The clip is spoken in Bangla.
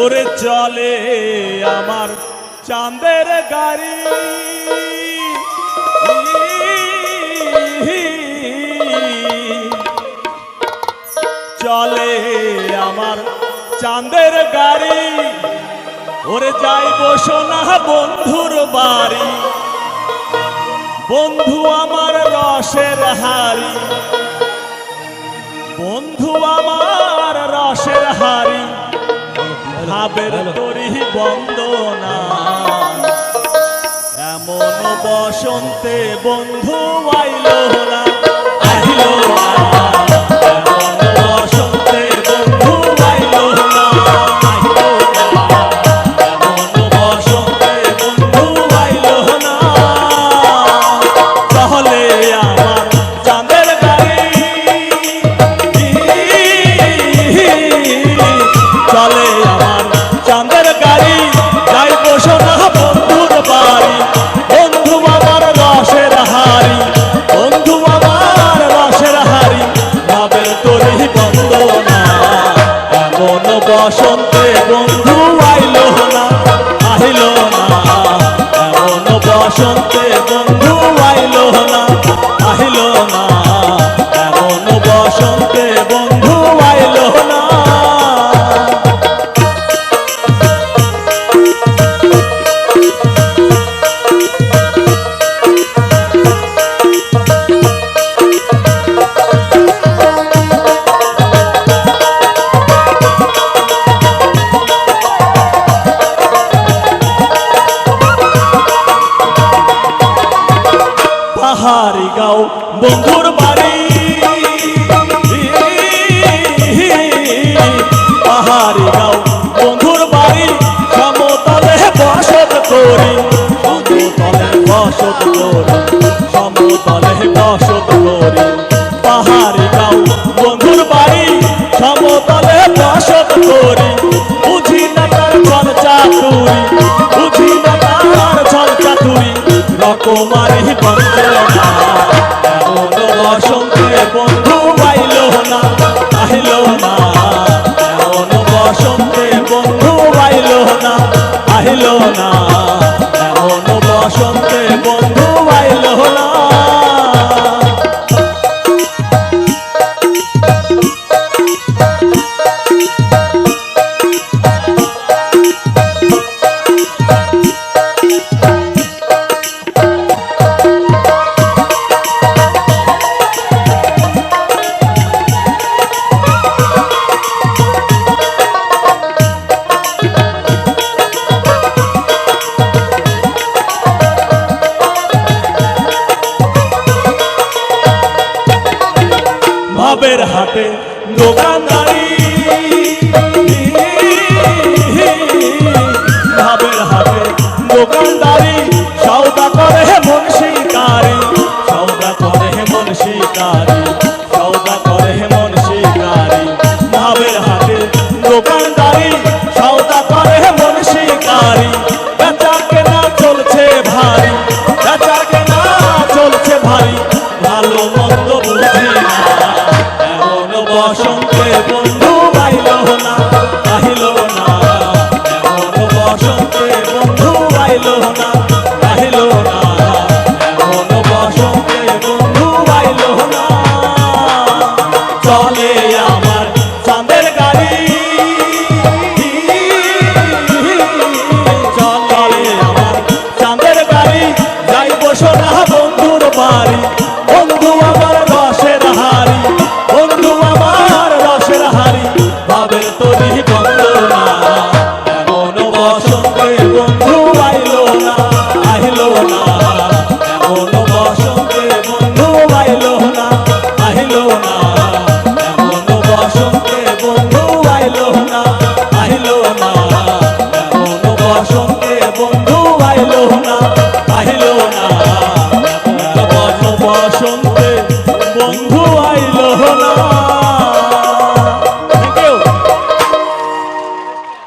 ওরে চলে আমার চাঁদের গাড়ি। চলে আমার চাঁদের গাড়ি। ওরে যাইব সোনা বন্ধুর বাড়ি। বন্ধু আমার রসের হারি বন্ধু আমার রসের হারি ভাবের তরি বন্দনা। এমন বসন্তে বন্ধু আইল না। বসন্তে বন্ধু আইল না আহিল বন্ধুর বাড়ি। পাহাড়ি গাও বন্ধুর বাড়ি। সমতলে বসত করি সমতলে বসত করি, সমতলে বসত করি। পাহাড়ি গাও বন্ধুর বাড়ি, সমতলে বসত করি। বুঝি না তার চল চাতুরি, বুঝি না তার চল চাতুরি। রকমারি বন্ধনা ভাবের হাটে দোকানদারি ভাবের হাটে দোকানদারি বন্ধু Oxô